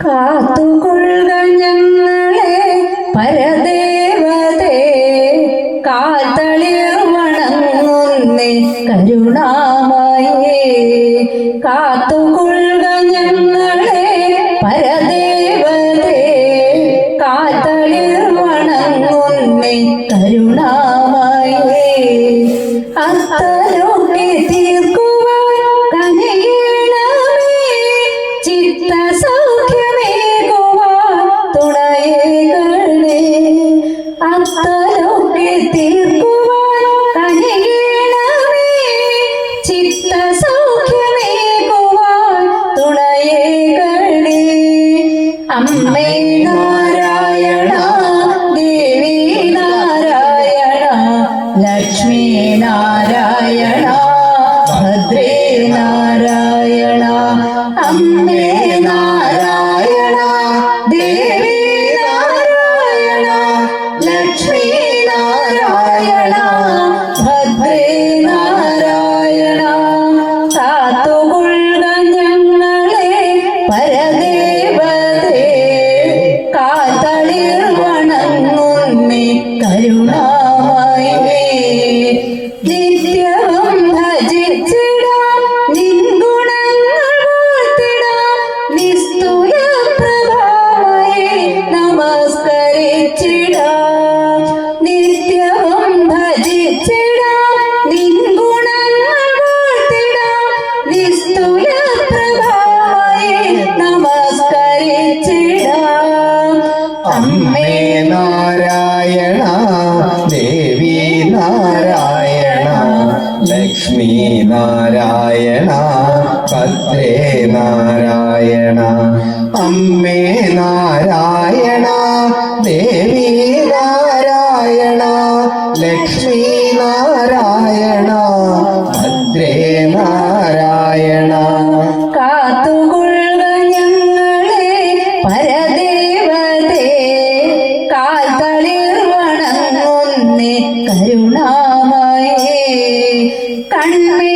കാത്തുകൊള്ളുക ഞങ്ങളെ പരദേവതേ കാത്തളിർ മണങ്ങുന്നേ കരുണാമയേ. കാത്തുകൊള്ളുക ഞങ്ങളെ പരദേവതേ കാത്തളിർ മണങ്ങുന്നേ കരുണാ നിസ്തുല പ്രഭാവയെ നമസ്കരിച്ചിടാം. അമ്മേ നാരായണ ദേവി നാരായണ ലക്ഷ്മി നാരായണ ഭദ്രേ നാരായണ. അമ്മേ നാരായണ ദേവി കരുണാമയേ കൺമേ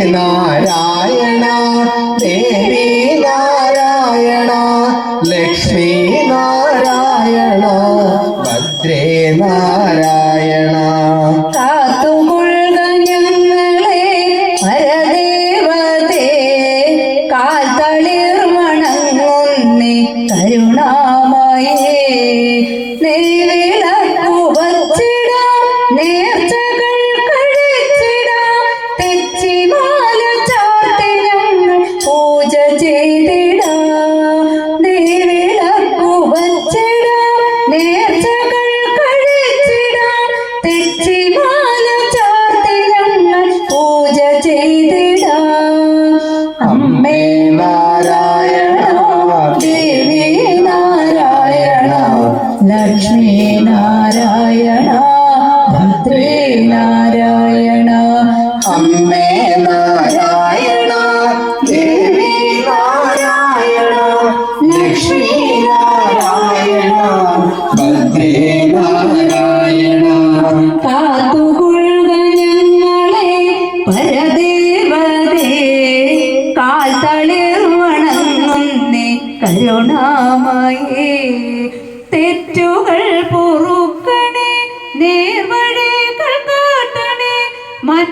കരുണാമയേ നെയ്വിളക്ക gente.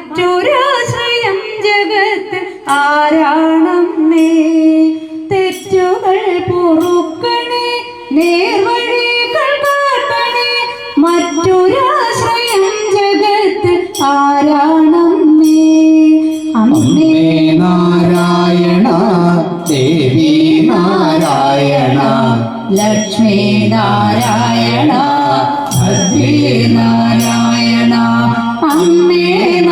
മറ്റൊരാശ്രയം ജഗത്ത് ആരാണെന്നേ? തെറ്റുകൾ പൊറുക്കണേ നേർവഴികൾ കാട്ടണേ മറ്റൊരാശ്രയം ജഗത്ത് ആരാണ് നാരായണ അമ്മേ നാരായണ. അമ്മേ നാരായണ